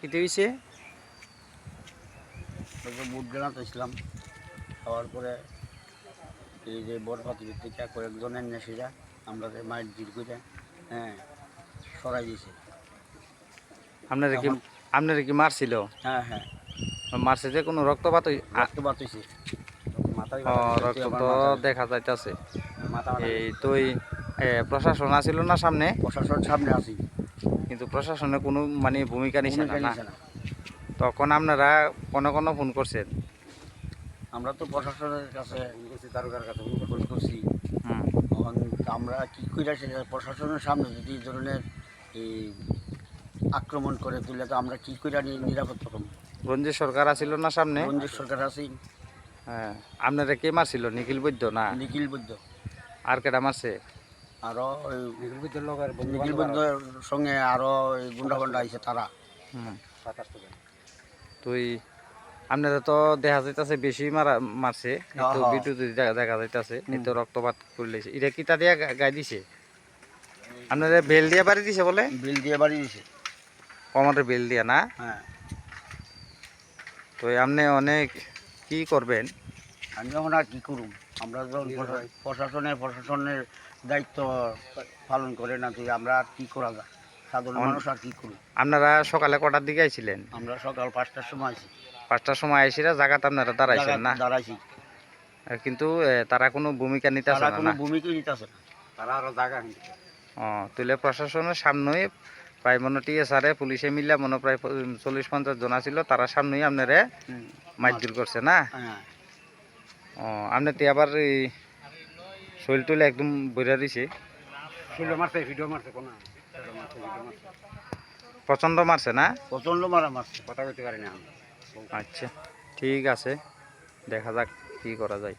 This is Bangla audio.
কিতে হয়েছে বুট গ্রানাত আসলাম খাওয়ার পরে এই যে বরফাতির থেকে কয়েকজনের নেশিরা আমরা মায়ের জির করে হ্যাঁ সরাই দিয়েছে। আপনারা কি আপনারা কি মারছিল? হ্যাঁ হ্যাঁ। মারছে যে কোনো রক্তপাত রক্তপাত হয়েছে রক্ত দেখা যাইতেছে। এই তুই প্রশাসন আছিল না সামনে? প্রশাসন সামনে আছি। কিন্তু প্রশাসনে কোনো মানে ভূমিকা নিছে না। তখন আপনারা কোনো কোনো ফোন করছেন? আমরা তো প্রশাসনের কাছে তারকার কাছে ফোন করছি। আমরা কি করে সেটা প্রশাসনের সামনে যদি এই ধরনের এই আক্রমণ করে তুলে তো আমরা কি করে নিরাপদ থাকব রঞ্জিত সরকার আছিল না সামনে? রঞ্জিত সরকার আছি। হ্যাঁ। আপনারা কে মারছিল? নিখিল বৈদ্য না? নিখিল বৈদ্য। আর কেটা মারছে? আরও ওই নিখিল বৈদ্যর সঙ্গে আরও গুন্ডা গুন্ডা আইছে তারা। হুম। তুই আপনারা তো দেখা যাইতাছে বেশি মারা মারছে কিন্তু। ভিডিওতে দেখা দেখা যাইতাছে এই তো রক্তপাত করলেছে এটা কিতা দিয়া গা- গাই দিছে? আপনারা বেল দিয়া বাড়ি দিছে বলে? বিল দিয়ে বাড়ি দিছে। কমারের বেল দিয়া না? হ্যাঁ। তো আপনি অনেক কি করবেন? আমি এখন আর কী করুম? আমরা যখন প্রশাসনের প্রশাসনের দায়িত্ব পালন করে না তুই আমরা আর কী করা যায়? সাধারণ মানুষ আর কী করুম? আপনারা সকালে কটার দিকে আইছিলেন? আমরা সকাল পাঁচটার সময় আছি পাঁচটার সময় আইসিরা জায়গাতে আপনারা দাঁড়াইছেন না? দাঁড়াইছি। কিন্তু তারা কোনো ভূমিকা নিতে তারা না কোনো ভূমিকা নিতেছে না। তারা আরও জায়গা নিতে। ও তুলে প্রশাসনের সামনেই প্রায় মনে টিএসআরে পুলিশে মিলে মনে প্রায় চল্লিশ পঞ্চাশ জন ছিল তারা সামনেই আপনারা মারধর করছে না? হ্যাঁ। ও আপনি তো আবার এই শৈল টুল একদম বইরা দিছে? ভিডিও মারছে ভিডিও মারছে কোন প্রচণ্ড মারছে না? প্রচণ্ড মারা মারছে কথা কইতে পারি না আচ্ছা ঠিক আছে দেখা যাক কি করা যায়।